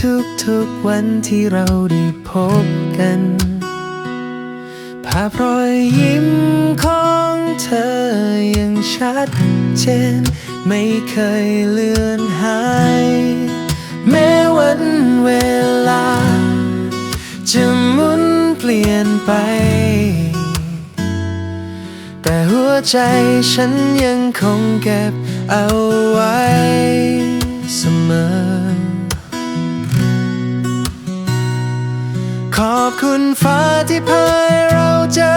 ทุกๆวันที่เราได้พบกันภาพรอยยิ้มของเธอยังชัดเจน ไม่เคยเลือนหาย แม้วันเวลา จะหมุนเปลี่ยนไป แต่หัวใจฉันยังคงเก็บเอาไว้เสมอ อบคุณฟ้าที่พายเราเจอ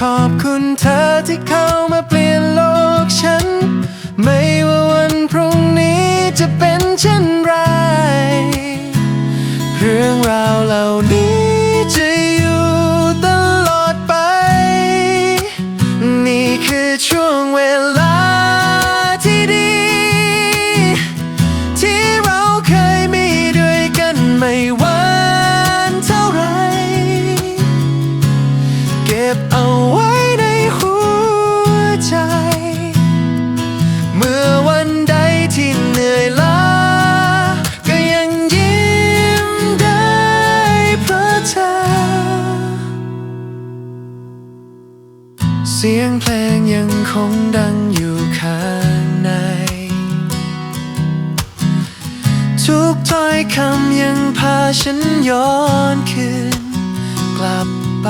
ขอบคุณเธอที่เข้ามาเปลี่ยนโลกฉัน ไม่ว่าวันพรุ่งนี้จะเป็นเช่นไร เรื่องราวเหล่านี้ เสียงเพลงยังคงดังอยู่ข้างใน ทุกถ้อยคำยังพาฉันย้อนคืน กลับไป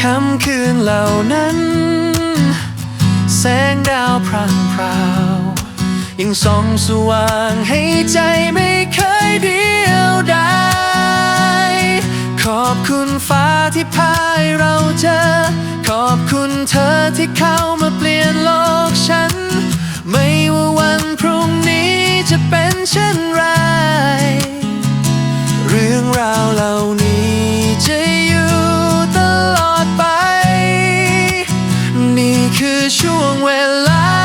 คำคืนเหล่านั้น แสงดาวพรางพราว ยังส่องสว่างให้ใจไม่เคย เธอที่เข้ามาเปลี่ยนโลกฉัน ไม่ว่าวันพรุ่งนี้จะเป็นเช่นไร เรื่องราวเหล่านี้จะอยู่ตลอดไป นี่คือช่วงเวลา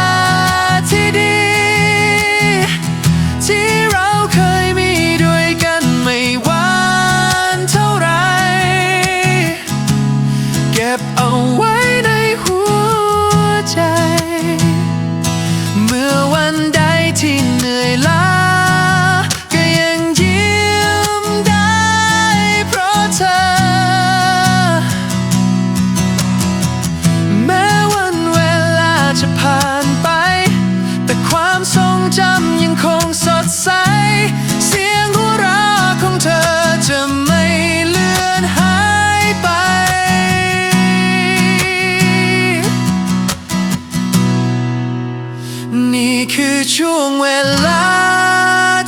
คือช่วงเวลา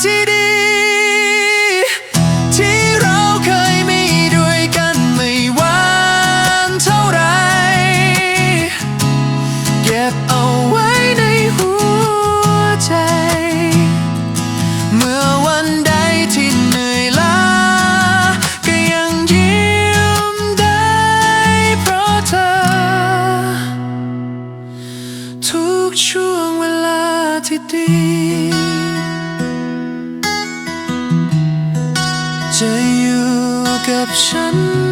ที่ดี ที่เราเคยมีด้วยกันไม่หวานเท่าไร เก็บเอาไว้ในหัวใจ เมื่อวันใดที่เหนื่อยล้าก็ยังยิ้มได้เพราะเธอ ทุกช่ว ดีจะอยู่กับฉัน